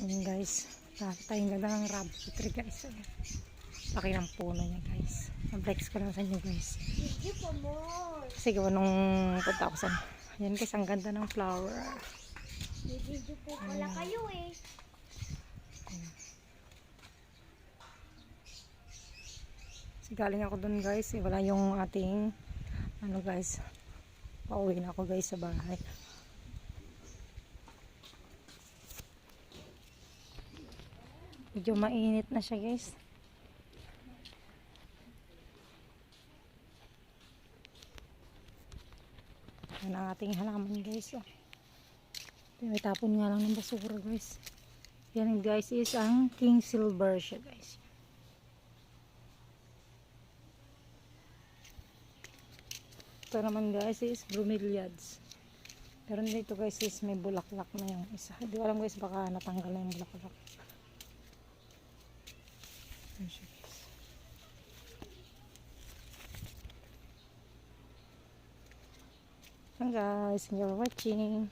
Ayan guys. Tayong ganda ng rabbit tree guys. Ayan. Laki ng puno niya guys. Ang-flex ko lang sa inyo guys. Kasi gawa nung punta ako sa... Ayan guys, ang ganda ng flower. Video po pala kayo eh. Kasi galing ako dun guys. Eh, wala yung ating... Ano guys. Pauwi na ako guys sa bahay. Medyo mainit na siya guys. Yan ang ating halaman guys. Oh. May tapon nga lang ng basura guys. Yan guys is ang king silver siya guys. Ito naman guys is bromeliads. Pero dito guys is may bulaklak na yung isa. Hindi alam guys baka natanggal na yung bulaklak. Guys. Hi guys, thank you for watching.